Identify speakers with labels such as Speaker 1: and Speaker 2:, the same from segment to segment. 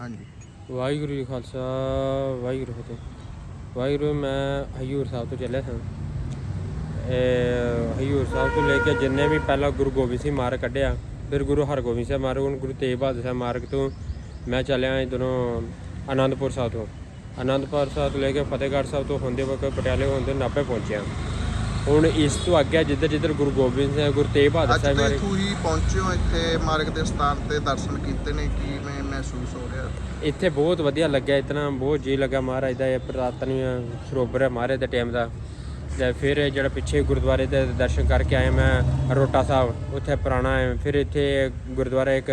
Speaker 1: ਹਾਂਜੀ।
Speaker 2: ਵਾਹਿਗੁਰੂ ਜੀ ਖਾਲਸਾ, ਵਾਹਿਗੁਰੂ ਫਤਿਹ। ਵਾਹਿਗੁਰੂ, ਮੈਂ ਹਯੂਰ ਸਾਹਿਬ ਤੋਂ ਚੱਲਿਆ ਸਾਂ। ਇਹ ਹਯੂਰ ਸਾਹਿਬ ਤੋਂ ਲੈ ਕੇ ਜਿੰਨੇ ਵੀ ਪਹਿਲਾਂ ਗੁਰੂ ਗੋਬਿੰਦ ਸਿੰਘ ਮਾਰਗ ਕੱਢਿਆ, ਫਿਰ ਗੁਰੂ ਹਰਗੋਬਿੰਦ ਸਾਹਿਬ ਮਾਰਗ, ਹੁਣ ਗੁਰੂ ਤੇਗ ਬਹਾਦਰ ਸਾਹਿਬ ਮਾਰਗ ਤੋਂ ਮੈਂ ਚੱਲਿਆ ਇਧਰੋਂ ਆਨੰਦਪੁਰ ਸਾਹਿਬ ਤੋਂ। ਆਨੰਦਪੁਰ ਸਾਹਿਬ ਤੋਂ ਲੈ ਕੇ ਫਤਿਹਗੜ੍ਹ ਸਾਹਿਬ ਤੋਂ ਹੁੰਦੇ ਵਕਤ ਪਟਿਆਲੇ ਹੁੰਦੇ ਨਾਭੇ ਪਹੁੰਚਿਆ। ਹੁਣ ਇਸ ਤੋਂ ਅੱਗੇ ਜਿੱਧਰ ਜਿੱਧਰ ਗੁਰੂ ਗੋਬਿੰਦ ਸਿੰਘ ਗੁਰੂ ਤੇਗ ਬਹਾਦਰ ਸਾਹਿਬ ਮਾਰਗ
Speaker 1: ਤੁਸੀਂ ਪਹੁੰਚੇ ਹੋ ਇੱਥੇ ਮਾਰਗ ਦੇ ਸਥਾਨ ਤੇ ਦਰਸ਼ਨ ਕੀਤੇ ਨੇ ਕਿਵੇਂ ਮਹਿਸੂਸ ਹੋ ਰਿਹਾ?
Speaker 2: ਇੱਥੇ ਬਹੁਤ ਵਧੀਆ ਲੱਗਿਆ ਇਤਨਾ ਬਹੁਤ ਜੀ ਲੱਗਾ ਮਹਾਰਾਜ ਦਾ ਇਹ ਪੁਰਾਤਨ ਸਰੋਵਰ ਹੈ ਮਹਾਰਾਜ ਦੇ ਟਾਈਮ ਦਾ। ਤੇ ਫਿਰ ਜਿਹੜਾ ਪਿੱਛੇ ਗੁਰਦੁਆਰੇ ਦੇ ਦਰਸ਼ਨ ਕਰਕੇ ਆਇਆ ਮੈਂ ਰੋਟਾ ਸਾਹਿਬ ਉੱਥੇ ਪੁਰਾਣਾ ਹੈ। ਫਿਰ ਇੱਥੇ ਗੁਰਦੁਆਰਾ ਇੱਕ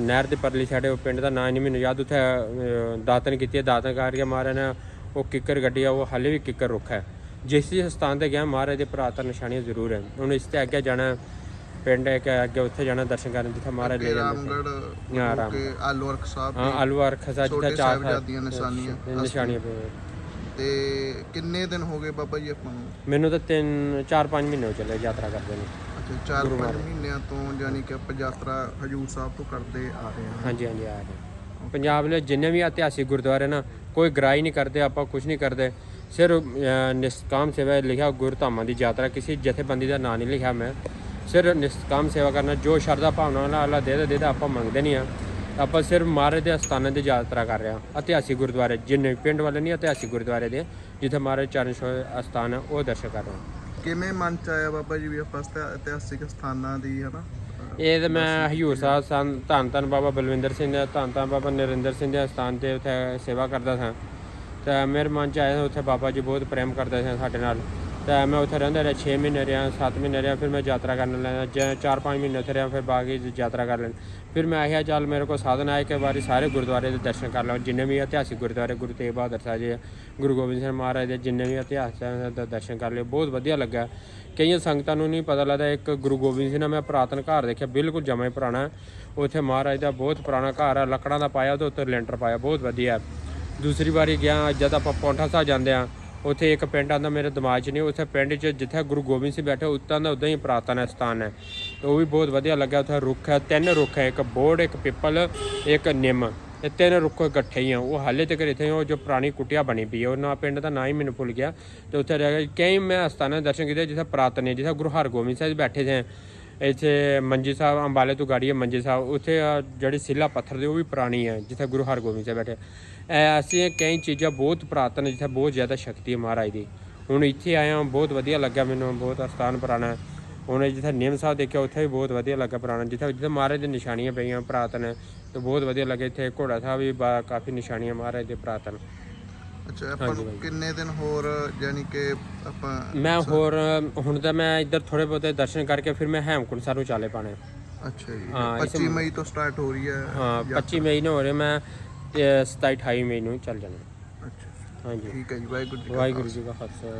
Speaker 2: ਨਹਿਰ ਦੇ ਪਰਲੀ ਸਾਡੇ ਪਿੰਡ ਦਾ ਨਾਂ ਨਹੀਂ ਮੈਨੂੰ ਯਾਦ ਉੱਥੇ ਦਾਤਨ ਕੀਤੀ ਹੈ ਦਾਤਨ ਕਰਕੇ ਮਹਾਰਾਜ ਨੇ ਉਹ ਕਿੱਕਰ ਗੱਡੀ ਆ ਉਹ ਹਾਲੇ ਵੀ ਕਿੱਕਰ ਰੁੱਖ ਹੈ। ਜਿਸ ਜਿਸ ਸਥਾਨ ਤੇ ਗਿਆ ਮਹਾਰਾਜ ਦੇ ਪੁਰਾਤਨ ਨਿਸ਼ਾਨੀਆਂ ਜ਼ਰੂਰ ਹੈ ਹੁਣ ਇਸ ਤੇ ਅੱਗੇ ਜਾਣਾ ਪਿੰਡ ਹੈ, ਅੱਗੇ ਉੱਥੇ ਜਾਣਾ ਦਰਸ਼ਨ ਕਰਨ ਜਿੱਥੇ ਮਹਾਰਾਜ ਲੈ
Speaker 1: ਕਿ
Speaker 2: ਜਾਂਦੇ ਸੀ ਹੋ ਰਾਮ।
Speaker 1: ਕੇ ਆਲੂ ਅਰਖ ਸਾਹਿਬ
Speaker 2: ਹਾਂ ਆਲੂ ਅਰਖ ਜਿੱਥੇ ਚਾਰ
Speaker 1: ਸਾਹਿਬਜ਼ਾਦੀਆਂ ਨਿਸ਼ਾਨੀਆਂ।
Speaker 2: ਨਿਸ਼ਾਨੀਆਂ
Speaker 1: ਤੇ ਕਿੰਨੇ ਦਿਨ ਹੋ ਗਏ ਬਾਬਾ ਜੀ ਆਪਾਂ ਨੂੰ?
Speaker 2: ਮੈਨੂੰ ਤਾਂ 3 4 5 ਮਹੀਨੇ ਹੋ ਚੱਲੇ ਯਾਤਰਾ ਕਰਦੇ ਨੇ।
Speaker 1: ਅੱਛਾ 4-5 ਮਹੀਨਿਆਂ ਤੋਂ ਯਾਨੀ ਕਿ ਆਪਾਂ ਯਾਤਰਾ ਹਜੂਰ ਸਾਹਿਬ ਤੋਂ ਕਰਦੇ ਆ ਰਹੇ ਹਾਂ।
Speaker 2: ਹਾਂਜੀ ਹਾਂਜੀ ਆ ਰਹੇ ਪੰਜਾਬ ਦੇ ਜਿੰਨੇ ਵੀ ਇਤਿਹਾਸਿਕ ਗੁਰਦੁਆਰੇ ਨਾ ਕੋਈ ਗ੍ਰਾਈ ਨਹੀਂ ਕਰਦੇ ਆਪਾਂ ਕੁਝ ਨਹੀਂ ਕਰਦੇ। ਅਹ, ਨਿਸ਼ਕਾਮ ਸੇਵਾ ਲਿਖਿਆ ਗੁਰਧਾਮਾਂ ਦੀ ਯਾਤਰਾ ਕਿਸੇ ਜਥੇਬੰਦੀ ਦਾ ਨਾਂ ਨਹੀਂ ਲਿਖਿਆ ਮੈਂ। ਸਿਰਫ ਨਿਸ਼ਕਾਮ ਸੇਵਾ ਕਰਨਾ ਜੋ ਸ਼ਰਧਾ ਭਾਵਨਾ ਨਾਲ ਅੱਲਾ ਦੇ ਦੇ ਦੇ ਆਪਾਂ ਮੰਗਦੇ ਨਹੀਂ ਆ। ਆਪਾਂ ਸਿਰਫ ਮਹਾਰਾਜ ਦੇ ਸਥਾਨਾਂ ਦੀ ਯਾਤਰਾ ਕਰ ਰਹੇ ਹਾਂ ਇਤਿਹਾਸਿਕ ਗੁਰਦੁਆਰੇ ਜਿੰਨੇ ਪਿੰਡ ਵਾਲੇ ਨਹੀਂ ਇਤਿਹਾਸਿਕ ਗੁਰਦੁਆਰੇ ਦੇ ਜਿੱਥੇ ਮਹਾਰਾਜ ਚਰਨ ਛੋਹ ਸਥਾਨ ਹੈ ਉਹ ਦਰਸ਼ਨ ਕਰ ਰਹੇ ਹਾਂ
Speaker 1: ਕਿਵੇਂ ਮਨ ਚ ਆਇਆ ਬਾਬਾ ਜੀ ਵੀ ਆਪਾਂ ਇਤਿਹਾ- ਇਤਿਹਾਸਿਕ ਸਥਾਨਾਂ ਦੀ ਹਨਾ?
Speaker 2: ਇਹ ਤੇ ਮੈਂ ਹਯੂਰ ਸਾਹਿਬ ਸਨ ਧੰਨ ਧੰਨ ਬਾਬਾ ਬਲਵਿੰਦਰ ਸਿੰਘ ਦੇ ਧੰਨ ਧੰਨ ਬਾਬਾ ਨਰਿੰਦਰ ਸਿੰਘ ਦੇ ਸਥਾਨ ਤੇ ਉੱਥੇ ਸੇਵਾ ਕਰਦਾ ਸਾਂ। ਤੇ ਮੇਰੇ ਮਨ ਚ ਆਇਆ ਉੱਥੇ ਬਾਬਾ ਜੀ ਬਹੁਤ ਪ੍ਰੇਮ ਕਰਦੇ ਸਨ ਸਾਡੇ ਨਾਲ। ਤਾਂ ਮੈਂ ਉੱਥੇ ਰਹਿੰਦਾ ਰਿਹਾ 6 ਮਹੀਨੇ ਰਿਹਾ 7 ਮਹੀਨੇ ਰਿਹਾ, ਫਿਰ ਮੈਂ ਯਾਤਰਾ ਕਰਨ ਲੱਗਾ ਜ 4-5 ਮਹੀਨੇ ਉੱਥੇ ਰਿਹਾ, ਫਿਰ ਬਾਕੀ ਯਾਤਰਾ ਕਰ ਲੈਣ ਫਿਰ ਮੈਂ ਆਖਿਆ, ਚੱਲ ਮੇਰੇ ਕੋਲ ਸਾਧਨ ਆਇਆ ਕਿ ਵਾਰੀ ਸਾਰੇ ਗੁਰਦੁਆਰੇ ਦੇ ਦਰਸ਼ਨ ਕਰ ਲਵਾਂ ਜਿੰਨੇ ਵੀ ਇਤਿਹਾਸਿਕ ਗੁਰਦੁਆਰੇ, ਗੁਰੂ ਤੇਗ ਬਹਾਦਰ ਸਾਹਿਬ ਜੀ, ਗੁਰੂ ਗੋਬਿੰਦ ਸਿੰਘ ਮਹਾਰਾਜ ਦੇ ਜਿੰਨੇ ਵੀ ਇਤਿਹਾਸ ਦਾ ਦਰਸ਼ਨ ਕਰ ਲਏ ਬਹੁਤ ਵਧੀਆ ਲੱਗਾ। ਕਈਆਂ ਸੰਗਤਾਂ ਨੂੰ ਨਹੀਂ ਪਤਾ ਲੱਗਦਾ, ਇੱਕ ਗੁਰੂ ਗੋਬਿੰਦ ਸਿੰਘ ਦਾ ਮੈਂ ਪੁਰਾਤਨ ਘਰ ਦੇਖਿਆ, ਬਿਲਕੁਲ ਜਮਾ ਹੀ ਪੁਰਾਣਾ। ਉੱਥੇ ਮਹਾਰਾਜ ਦਾ ਬਹੁਤ ਪੁਰਾਣਾ ਘਰ ਹੈ, ਲੱਕੜਾਂ ਦਾ ਪਾਇਆ, ਉਹਦੇ ਉੱਤੇ ਲੈਂਟਰ ਪਾਇਆ, ਬਹੁਤ ਵਧੀਆ। ਦੂਸਰੀ ਵਾਰੀ ਗਿਆ, ਜਦ ਆਪਾਂ ਪੌਂਠਾ ਸਾਹਿਬ ਜਾਂਦੇ ਆ ਉੱਥੇ ਇੱਕ ਪਿੰਡ ਆਂਦਾ ਮੇਰੇ ਦਿਮਾਗ 'ਚ ਨਹੀਂ, ਉੱਥੇ ਪਿੰਡ 'ਚ ਜਿੱਥੇ ਗੁਰੂ ਗੋਬਿੰਦ ਸਿੰਘ ਬੈਠੇ ਉੱਤਾਂ ਦਾ ਉਦਾਂ ਹੀ ਪੁਰਾਤਨ ਸਥਾਨ ਹੈ। ਉਹ ਵੀ ਬਹੁਤ ਵਧੀਆ ਲੱਗਾ ਉੱਥੇ ਰੁੱਖ ਹੈ, ਤਿੰਨ ਰੁੱਖ ਹੈ, ਇੱਕ ਬੋੜ, ਇੱਕ ਪਿੱਪਲ, ਇੱਕ ਨਿੰਮ, ਇਹ ਤਿੰਨ ਰੁੱਖ ਇਕੱਠੇ ਹੀ ਆ। ਉਹ ਹਾਲੇ ਤੱਕ ਇੱਥੇ ਉਹ ਜੋ ਪੁਰਾਣੀ ਕੁਟਿਆ ਬਣੀ ਪਈ ਹੈ ਉਹ ਨਾ ਪਿੰਡ ਦਾ ਨਾਂ ਹੀ ਮੈਨੂੰ ਭੁੱਲ ਗਿਆ। ਤੇ ਉੱਥੇ ਰਹਿ ਗਿਆ ਕਈ ਮੈਂ ਸਥਾਨਾਂ ਦੇ ਦਰਸ਼ਨ ਕੀਤੇ, ਜਿੱਥੇ ਪੁਰਾਤਨ ਹੈ ਜਿੱਥੇ ਗੁਰੂ ਹਰਗੋਬਿੰਦ ਸਾਹਿਬ ਬੈਠੇ ਸੀ ਇੱਥੇ ਮੰਜੀ ਸਾਹਿਬ ਅੰਬਾਲੇ ਤੋਂ ਗਾੜੀ ਹੈ ਮੰਜੀ ਸਾਹਿਬ ਉੱਥੇ ਜਿਹੜੇ ਸਿੱਲਾ ਪੱਥਰ ਦੇ ਉਹ ਵੀ ਪੁਰਾਣੀ ਹੈ ਜਿੱਥੇ ਗੁਰੂ ਹਰਗੋਬਿੰਦ ਸਾਹਿਬ ਬੈਠੇ ਐਸੀਆਂ ਕਈ ਚੀਜ਼ਾਂ ਬਹੁਤ ਪੁਰਾਤਨ ਜਿੱਥੇ ਬਹੁਤ ਜ਼ਿਆਦਾ ਸ਼ਕਤੀ ਹੈ ਮਹਾਰਾਜ ਦੀ। ਹੁਣ ਇੱਥੇ ਆਇਆ ਬਹੁਤ ਵਧੀਆ ਲੱਗਾ ਮੈਨੂੰ ਬਹੁਤ ਅਸਥਾਨ ਪੁਰਾਣਾ। ਹੁਣ ਜਿੱਥੇ ਨਿੰਮ ਸਾਹਿਬ ਦੇਖਿਆ ਉੱਥੇ ਵੀ ਬਹੁਤ ਵਧੀਆ ਲੱਗਾ ਪੁਰਾਣਾ ਜਿੱਥੇ ਜਿੱਥੇ ਮਹਾਰਾਜ ਦੀ ਨਿਸ਼ਾਨੀਆਂ ਪਈਆਂ ਪੁਰਾਤਨ ਹੈ, ਤੇ ਬਹੁਤ ਵਧੀਆ ਲੱਗੇ ਇੱਥੇ ਘੋੜਾ ਸਾਹਿਬ ਵੀ ਕਾਫੀ ਨਿਸ਼ਾਨੀਆਂ ਮਹਾਰਾਜ ਦੇ ਪੁਰਾਤਨ।
Speaker 1: ਅੱਛਾ ਆਪਾਂ ਨੂੰ ਕਿੰਨੇ ਦਿਨ ਹੋਰ ਯਾਨੀ ਕਿ ਆਪਾਂ
Speaker 2: ਮੈਂ ਹੋਰ ਹੁਣ ਤਾਂ ਮੈਂ ਇੱਧਰ ਥੋੜੇ ਬਹੁਤੇ ਦਰਸ਼ਨ ਕਰਕੇ ਫਿਰ ਮੈਂ ਹੈਮਕੁੰਡ ਸਾਹਿਬ ਨੂੰ ਚਾਲੇ ਪਾਣੇ
Speaker 1: ਅੱਛਾ ਜੀ
Speaker 2: ਹਾਂ, ਇਸ
Speaker 1: 25 ਮਈ ਤੋਂ ਸਟਾਰਟ ਹੋ ਰਹੀ ਹੈ
Speaker 2: ਹਾਂ 25 ਮਈ ਨੂੰ ਹੋ ਰਿਹਾ ਮੈਂ ਤੇ 27 28 ਮਈ ਨੂੰ ਚੱਲ ਜਾਣਾ।
Speaker 1: ਅੱਛਾ
Speaker 2: ਹਾਂਜੀ।
Speaker 1: ਠੀਕ ਹੈ ਜੀ ਵਾਹਿਗੁਰੂ ਜੀ ਕਾ
Speaker 2: ਵਾਹਿਗੁਰੂ ਜੀ ਕਾ ਖਾਲਸਾ।